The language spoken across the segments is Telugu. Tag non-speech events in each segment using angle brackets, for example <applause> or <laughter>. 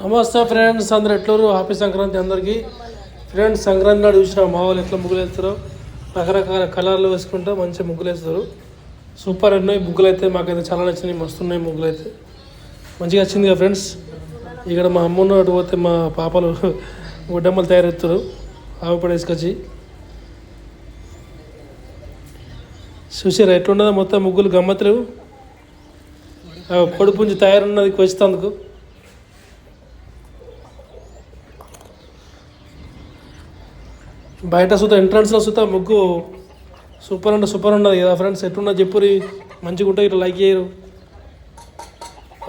నమస్తే ఫ్రెండ్స్ అందరు ఎట్లూరు హ్యాపీ సంక్రాంతి అందరికీ. ఫ్రెండ్స్ సంక్రాంతి నాడు చూసిన మా వాళ్ళు ఎట్లా ముగ్గులు వేస్తారో? రకరకాల కలర్లు వేసుకుంటూ మంచిగా ముగ్గులు వేస్తారు. సూపర్ ఉన్నాయి ముగ్గులు అయితే మాకైతే చాలా నచ్చినాయి మస్తు ఉన్నాయి ముగ్గులు అయితే. మంచిగా వచ్చింది కదా ఫ్రెండ్స్? ఇక్కడ మా అమ్మ అటు పోతే మా పాపలు <laughs> గుడ్డమ్మలు తయారెత్తారు ఆవు పడేసుకొచ్చి చూసారా ఎట్లున్నదో మొత్తం ముగ్గులు గమ్మత్తులు పొడి పుంజు తయారున్నది కొచ్చినందుకు బయట సుతా ఎంట్రన్స్లో సుతా ముగ్గు సూపర్ అంటే సూపర్ ఉన్నది కదా ఫ్రెండ్స్ ఎట్లున్నా చెప్పురి మంచిగా ఉంటే ఇట్లా లైక్ చేయరు.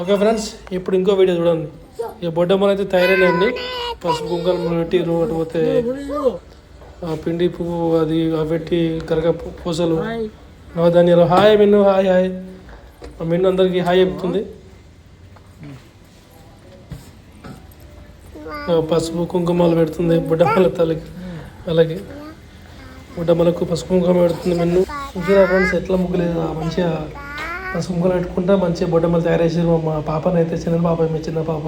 ఓకే ఫ్రెండ్స్ ఇప్పుడు ఇంకో వీడియో చూడండి. ఇక బొడ్డమ్మలు అయితే తయారైనాయండి పసుపు కుంకాలు పెట్టిరు పోతే పిండి పువ్వు అది అవి పెట్టి కరగ పూసలు. నవధాన్యాలు hi Minnu. Hi hi Minnu అందరికి హాయ్ చెప్తుంది. పసుపు కుంకుమాలు పెడుతుంది బుడ్డమ్మల తల్లికి. అలాగే. బుడ్డమ్మలకు పసుపు కుంకుమ పెడుతుంది మెన్ను. చూసారా ఫ్రెండ్స్ ఎట్లా ముగ్గులేదు. మంచిగా పసుపు పెట్టుకుంటా మంచిగా బొడ్డమ్మలు తయారు చేసారు మా పాపని అయితే చిన్న పాప మీ చిన్న పాప.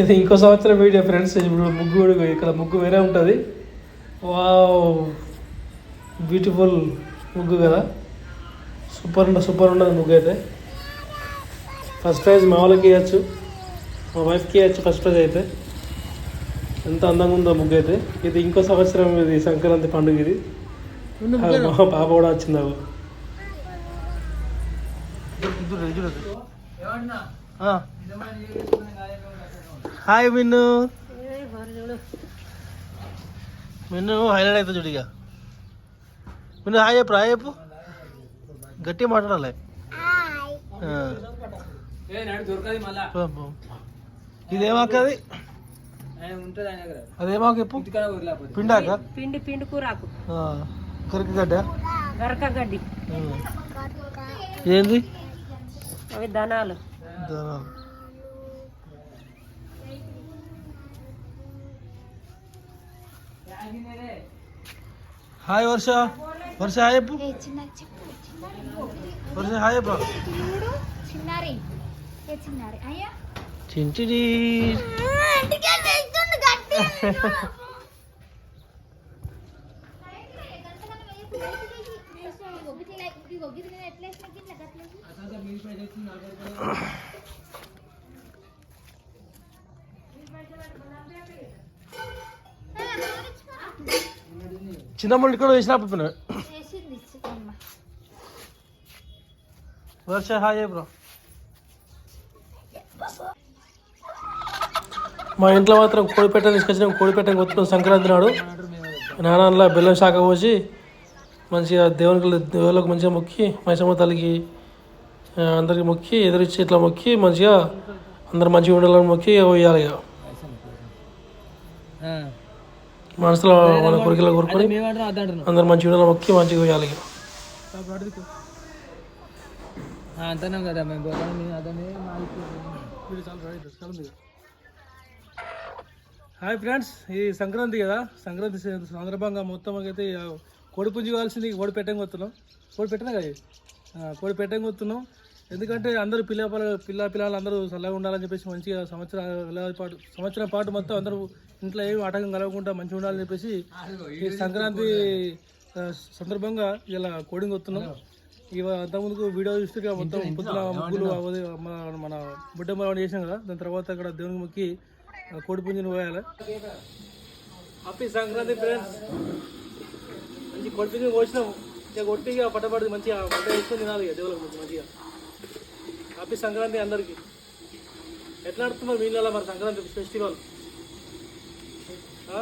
ఇది ఇంకో సంవత్సరం వీడియో ఫ్రెండ్స్ ఇప్పుడు ముగ్గు ఇక్కడ ముగ్గు వేరే ఉంటుంది. వావ్! బ్యూటిఫుల్ ముగ్గు కదా. సూపర్ ఉండదు సూపర్ ఉండదు ముగ్గు అయితే. ఫస్ట్ ప్రైజ్ మా వాళ్ళకి ఇవ్వచ్చు. మా వైఫ్కి ఇవ్వచ్చు ఫస్ట్ ప్రైజ్ అయితే ఎంత అందంగా ఉందో ముగ్గు అయితే. ఇది ఇంకో సంవత్సరం ఇది సంక్రాంతి పండుగ ఇది. మా పాప కూడా వచ్చింది అవి హాయ్ మిన్ను. మిన్ను హైలైట్ అవుతుంది చూడిగా మిన్ను హాయ్ చెప్పు హాయ్ చెప్పు. గట్టిగా మాట్లాడాలి. ఆ. ఇదేమాకది అదేమాక చెప్పు? పిండాక పిండి పిండి కూరాకు. ఆ. కరికగడ్డ గరక గడ్డి. ఆ. ఏంది? అవి ధనాలు. దానాలు. హాయ్ వర్ష. వర్ష హాయ్ చెప్పు. వర్ష హాయ్ చెప్పు. చిన్నారి ఏ చిన్నారి అయ్యా. చింటిడి చిన్నమ్మడి కూడా వేసిన పప్పిన వర్ష హాయ్ బ్రో. మా ఇంట్లో మాత్రం కోడిపెట్ట తీసుకొచ్చినాం కోడిపెట్ట కొట్టుకున్నాం సంక్రాంతి నాడు. నాన్నలా బెల్లం శాఖ పోసి మంచిగా దేవునికి దేవుళ్ళకి మంచిగా మొక్కి మైసమ్మ తల్లికి అందరికి మొక్కి ఎదురిచ్చి ఇట్లా మొక్కి మంచిగా అందరు మంచిగా ఉండాలని మొక్కి పోయాలి ఇక. మనసులో మన కోరికలు కోరుకొని అందరు మంచిగా ఉండాలని మొక్కి మంచిగా పోయాలి ఇక. అంతనే కదా మేము హాయ్ ఫ్రెండ్స్ ఇది సంక్రాంతి కదా? సంక్రాంతి సందర్భంగా మొత్తం అయితే కోడి పుంజు కావాల్సింది కోడి పెట్టంగా వస్తున్నాం కోడి పెట్టినా కదా కోడి పెట్టంగా వస్తున్నాం ఎందుకంటే అందరూ పిల్ల పిల్ల పిల్ల పిల్లలు అందరూ చల్లగా ఉండాలని చెప్పేసి మంచిగా సంవత్సరం పాటు సంవత్సరం పాటు మొత్తం అందరూ ఇంట్లో ఏమి ఆటంకం కలగకుండా మంచిగా ఉండాలని చెప్పేసి ఈ సంక్రాంతి సందర్భంగా ఇలా కోడింగ్ వస్తున్నాం ఇవ అంతకుముందుకు వీడియో చూస్తే మొత్తం పుత్తుల ముగ్గులు మన బుడ్డ మనం చేసాం కదా? దాని తర్వాత అక్కడ దేవునికి మొక్కి కోడి పుంజుని పోయాలి? హ్యాపీ సంక్రాంతి ఫ్రెండ్స్ మంచి కోడి పుంజుని కోసినాం ఇక కొట్టి ఇక పట్టబడి మంచిగా వంట వేసుకొని తినాలి ఇక మొక్కి మంచిగా. హ్యాపీ సంక్రాంతి అందరికీ. ఎట్లా నడుతున్నారు మీ ఇళ్ళలో మరి సంక్రాంతి ఫెస్టివల్ ఆ?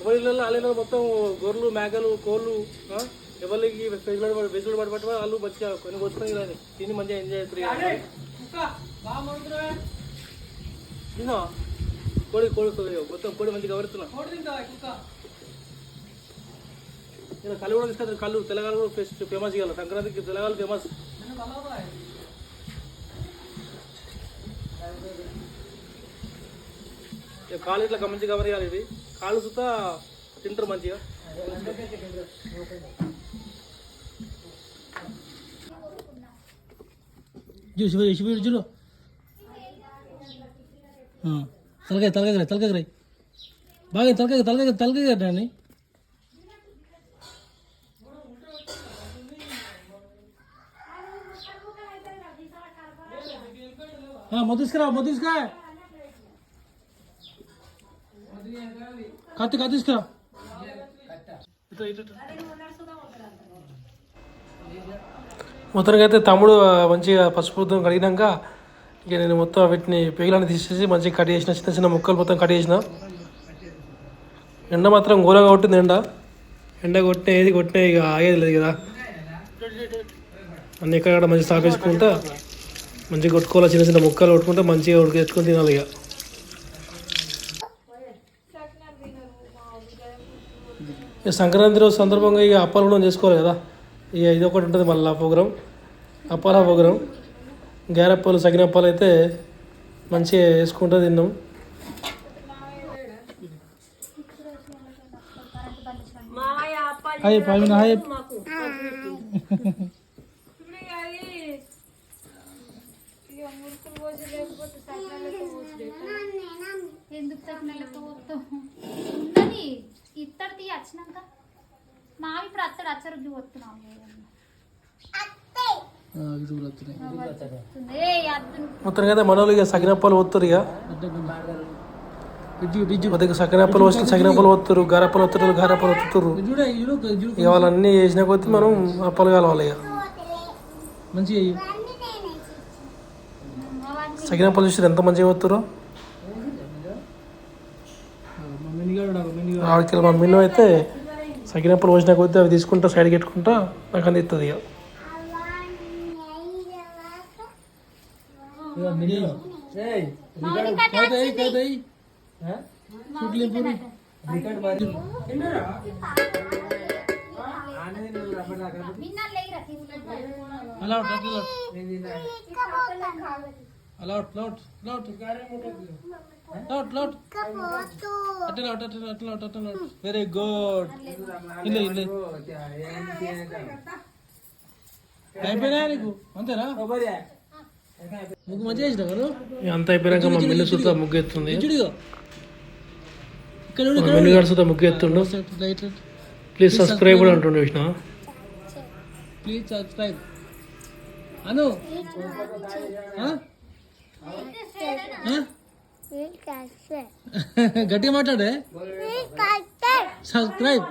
ఎవరి ఇళ్ళలో వాళ్ళ మొత్తం గొర్రెలు మేకలు కోళ్ళు ఆ? ఎవరికి వెసులుడు పడి వెసులుడు పడి పట్టి వాళ్ళు మంచిగా కొన్ని కొట్టుకొని ఇలా తిని మంచిగా ఎంజాయ్ చేస్తారు కోడి కోడి కోడి మొత్తం కోడి మంచిగా ఎవరుతున్నా ఇలా కళ్ళు కూడా తీసుకొస్తారు కళ్ళు తెలంగాణ కూడా ఫెస్ట్ ఫేమస్ ఇవ్వాలి సంక్రాంతికి తెలంగాణ ఫేమస్. కాళ్ళు ఇట్లా మంచిగా కవర్ ఇది. కాళ్ళు సుతా తింటారు మంచిగా. శివ శివ చూడు తలకాయ తలకాయ రాయి తలకాయ రాయి బాగా తలకాయ తలకాయ తలకాయ రాని మొదలు తీసుకురా కత్తి కత్తి తీసుకురా. మొత్తానికి అయితే తమ్ముడు మంచిగా పసుపు కడిగినాక ఇక నేను మొత్తం వీటిని పేగులని తీసేసి మంచిగా కట్ చేసిన చిన్న చిన్న ముక్కలు మొత్తం కట్ చేసిన. ఎండ మాత్రం ఘోరంగా కొట్టింది ఎండ. ఎండ కొట్టిన ఏది కొట్టినా ఇక ఆగేది లేదు కదా. అన్ని ఎక్కడ మంచిగా సాపేసుకుంటా మంచిగా కొట్టుకోవాలి చిన్న చిన్న ముక్కలు కొట్టుకుంటే మంచిగా ఉడికెత్తుకొని తినాలి ఇక. ఇక సంక్రాంతి రోజు సందర్భంగా ఇక అప్పాలు కూడా చేసుకోవాలి కదా. ఇక ఇది ఒకటి ఉంటుంది మళ్ళీ ఆ ప్రోగ్రాం. అప్పాల ప్రోగ్రాం. గారెప్పలు సగినప్పాలు అయితే మంచిగా వేసుకుంటూ తిన్నాం. Hi Pavina hi. ఎందుకు ఉన్నది. ఇత్తడి తీ వచ్చినాక. మావి ఇప్పుడు అత్తడు అచ్చరుగ్గి వస్తున్నాం ఏ అద్దు మొత్తం కదా మనోళ్ళు ఇక సగినప్పాలు పోతారు ఇక. కొద్దిగా సకినప్పలు వస్తే సకినప్పలు పోతారు గారెప్పలు వస్తారు గారెప్పలు వస్తారు. ఇక వాళ్ళన్నీ చేసిన కొద్దీ మనం అప్పలు కలవాలి ఇక. మంచిగా సకినప్పలు చూసి ఎంత మంచిగా పోతారో? ఆడికి మా మిన్ను అయితే సకినప్పలు పోసిన కొద్దీ అవి తీసుకుంటా సైడ్కి పెట్టుకుంటా నాకు అందిస్తుంది ఇక. అలా అలౌట్ లౌట్ లౌట్ లౌట్ లౌట్ అట్లా లౌట్ అట్లా అట్లా లౌట్ అట్లా లౌట్ వెరీ గుడ్ ఇల్లే ఇల్లే అయిపోయినా నీకు? అంతేనా? ముగ్గు మంచిగా చేసినా కదా అంత అయిపోయినాక మా మిల్లు సుతా ముగ్గు ఎత్తుంది మిల్లు గారు సుతా ముగ్గు ఎత్తుండు ప్లీజ్ సబ్స్క్రైబ్ కూడా అంటుండే విష్ణు ప్లీజ్ సబ్స్క్రైబ్. అను? గట్టిగా మాట్లాడే. సబ్స్క్రైబ్.